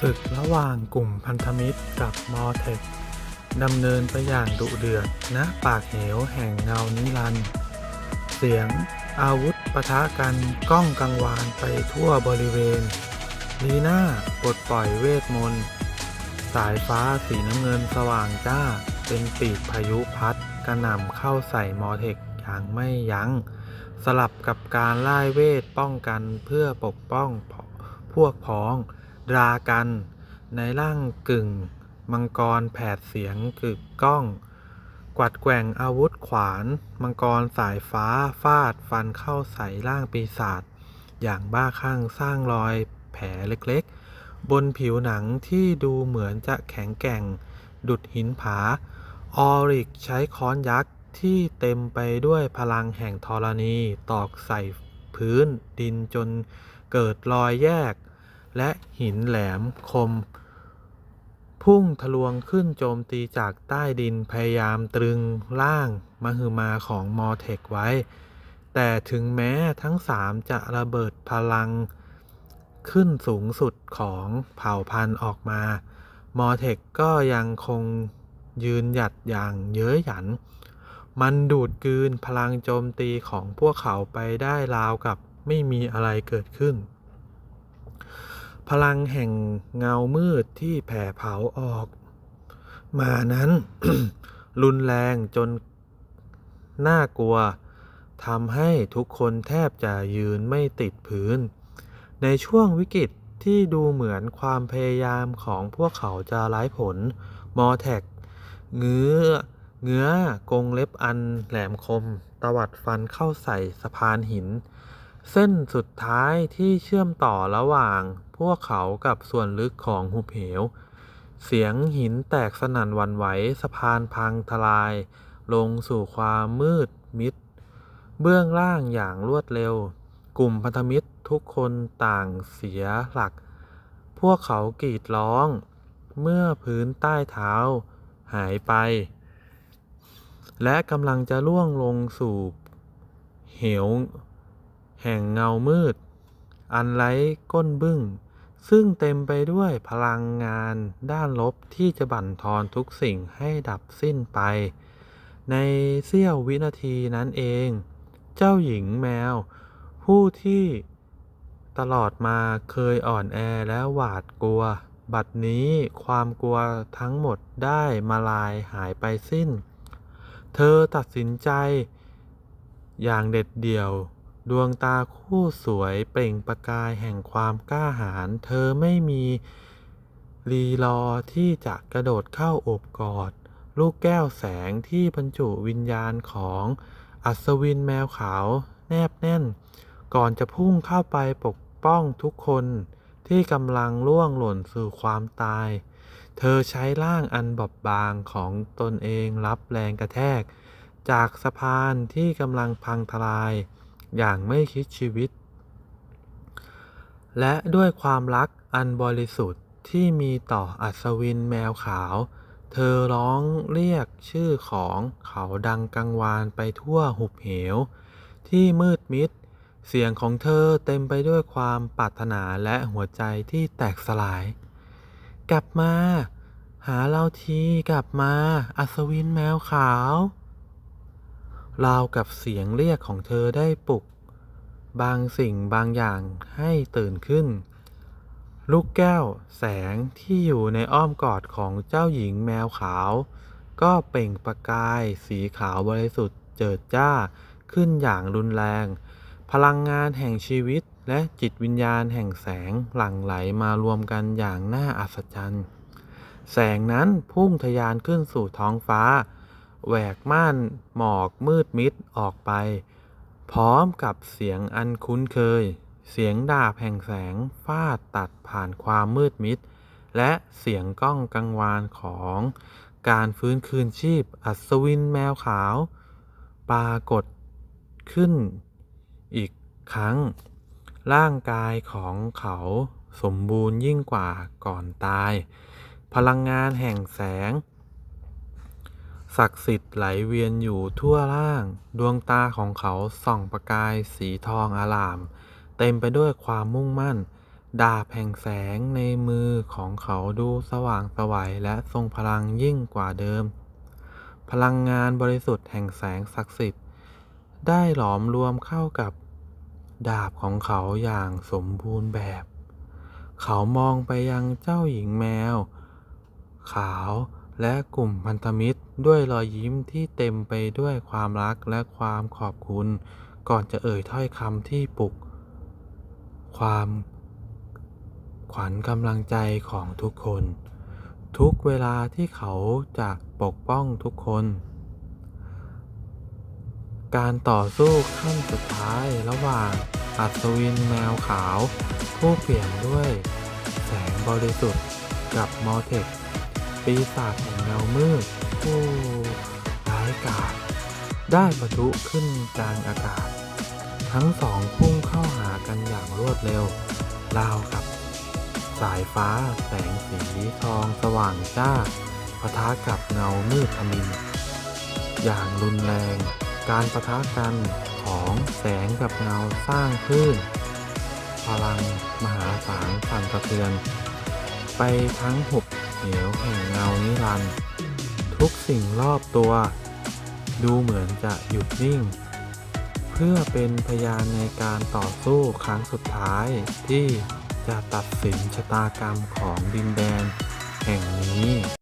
ศึกระหว่างกลุ่มพันธมิตรกับมอเทคดำเนินไปอย่างดุเดือดณปากเหวแห่งเงานิรันด์เสียงอาวุธปะทะกันก้องกังวานไปทั่วบริเวณ ลีน่าปลดปล่อยเวทมนต์ สายฟ้าสีน้ำเงินสว่างจ้า เป็นปีกพายุพัดกระหน่ำเข้าใส่มอเทคอย่างไม่ยัง้ง สลับกับการไล่เวทป้องกันเพื่อปกป้องพวกพ้อง รากัน ในร่างกึ่ง มังกรแผดเสียงกึกก้อง กวัดแกว่งอาวุธขวาน มังกรสายฟ้าฟาดฟันเข้าใส่ร่างปีศาจอย่างบ้าคลั่งสร้างรอยแผลเล็กๆ บนผิวหนังที่ดูเหมือนจะแข็งแกร่ง ดุดหินผา ออริกใช้ค้อนยักษ์ที่เต็มไปด้วยพลังแห่งธรณีตอกใส่พื้นดินจนเกิดรอยแยก และหินแหลมคม พุ่งทะลวงขึ้นโจมตีจากใต้ดินพยายามตรึงร่างมหึมาของมอเทคไว้ แต่ถึงแม้ทั้งสามจะระเบิดพลังขึ้นสูงสุดของเผ่าพันธุ์ออกมา มอเทคก็ยังคงยืนหยัดอย่างเย้ยหยัน มันดูดกลืนพลังโจมตีของพวกเขาไปได้ราวกับไม่มีอะไรเกิดขึ้น พลังแห่งเงามืดที่แผ่เผาออก มานั้น รุนแรงจนน่ากลัวทำให้ทุกคนแทบจะยืนไม่ติดพื้น ในช่วงวิกฤตที่ดูเหมือนความพยายามของพวกเขาจะไร้ผล มอแท็กเงื้อเงื้อกงเล็บอันแหลมคม ตวัดฟันเข้าใส่สะพานหิน เส้นสุดท้ายที่เชื่อมต่อระหว่าง พวกเขากับส่วนลึกของหุบเหว เสียงหินแตกสนั่นวันไหวสะพานพังทลาย ลงสู่ความมืดมิด เบื้องล่างอย่างรวดเร็ว กลุ่มพันธมิตรทุกคนต่างเสียหลัก พวกเขากรีดร้อง เมื่อพื้นใต้เท้า หายไป และกำลังจะล่วงลงสู่เหว แห่งเงามืด อันไร้ก้นบึ้ง ซึ่งเต็มไปด้วยพลังงานด้านลบที่จะบั่นทอนทุกสิ่งให้ดับสิ้นไป ในเสี้ยววินาทีนั้นเอง เจ้าหญิงแมว ผู้ที่ตลอดมาเคยอ่อนแอและหวาดกลัว บัดนี้ความกลัวทั้งหมดได้มาลายหายไปสิ้น เธอตัดสินใจ อย่างเด็ดเดี่ยว ดวงตาคู่สวยเปล่งประกายแห่งความกล้าหาญเธอไม่มีรีรอที่จะกระโดดเข้าโอบกอด ลูกแก้วแสงที่บรรจุวิญญาณของอัศวินแมวขาวแนบแน่น ก่อนจะพุ่งเข้าไปปกป้องทุกคนที่กำลังล่วงหล่นสู่ความตาย เธอใช้ร่างอันบอบบางของตนเองรับแรงกระแทก จากสะพานที่กำลังพังทลาย อย่างไม่คิดชีวิต และด้วยความรักอันบริสุทธิ์ที่มีต่ออัศวินแมวขาว เธอร้องเรียกชื่อของเขาดังกังวานไปทั่วหุบเหว ที่มืดมิด เสียงของเธอเต็มไปด้วยความปรารถนาและหัวใจที่แตกสลาย กลับมา หาเราทีกลับมา อัศวินแมวขาว ราวกับเสียงเรียกของเธอได้ปลุก บางสิ่งบางอย่างให้ตื่นขึ้น ลูกแก้วแสงที่อยู่ในอ้อมกอดของเจ้าหญิงแมวขาว ก็เปล่งประกายสีขาวบริสุทธิ์เจิดจ้าขึ้นอย่างรุนแรง พลังงานแห่งชีวิตและจิตวิญญาณแห่งแสงหลั่งไหลมารวมกันอย่างน่าอัศจรรย์ แสงนั้นพุ่งทะยานขึ้นสู่ท้องฟ้า แหวกม่านหมอกมืดมิดออกไป พร้อมกับเสียงอันคุ้นเคย เสียงดาบแห่งแสงฟาดตัดผ่านความมืดมิด และเสียงก้องกังวานของการฟื้นคืนชีพอัศวินแมวขาว ปรากฏขึ้นอีกครั้ง ร่างกายของเขาสมบูรณ์ยิ่งกว่าก่อนตาย พลังงานแห่งแสง ศักดิ์สิทธิ์ไหลเวียนอยู่ทั่วร่าง ดวงตาของเขาส่องประกายสีทองอาลาม เต็มไปด้วยความมุ่งมั่น ดาบแห่งแสงในมือของเขาดูสว่างไสวัยและทรงพลังยิ่งกว่าเดิม พลังงานบริสุทธิ์แห่งแสงศักดิ์สิทธิ์ ได้หลอมรวมเข้ากับ ดาบของเขาอย่างสมบูรณ์แบบ เขามองไปยังเจ้าหญิงแมว ขาว และกลุ่มพันธมิตรด้วยรอยยิ้มที่เต็มไปด้วยความรักและความขอบคุณ ก่อนจะเอ่ยถ้อยคำที่ปลุก ความขวัญกำลังใจของทุกคน ทุกเวลาที่เขาจะปกป้องทุกคน การต่อสู้ขั้นสุดท้ายระหว่างอัศวินแมวขาว ผู้เปลี่ยนด้วย แสงบริสุทธิ์กับมอเทค ปีศาจแห่งเงามืดผู้ร้ายกาจได้ปะทุขึ้นกลางอากาศ ทั้งสองพุ่งเข้าหากันอย่างรวดเร็ว ราวกับ สายฟ้าแสงสีทองสว่างจ้าปะทะกับเงามืดทมิน อย่างรุนแรง การปะทะกันของแสงกับเงาสร้างคลื่นพลังมหาศาลสั่นสะเทือน ไปทั้งหุบ เหวแห่งเงานิรันดร์ทุกสิ่งรอบตัว ดูเหมือนจะหยุดนิ่ง เพื่อเป็นพยานในการต่อสู้ครั้งสุดท้ายที่จะตัดสินชะตากรรมของดินแดนแห่งนี้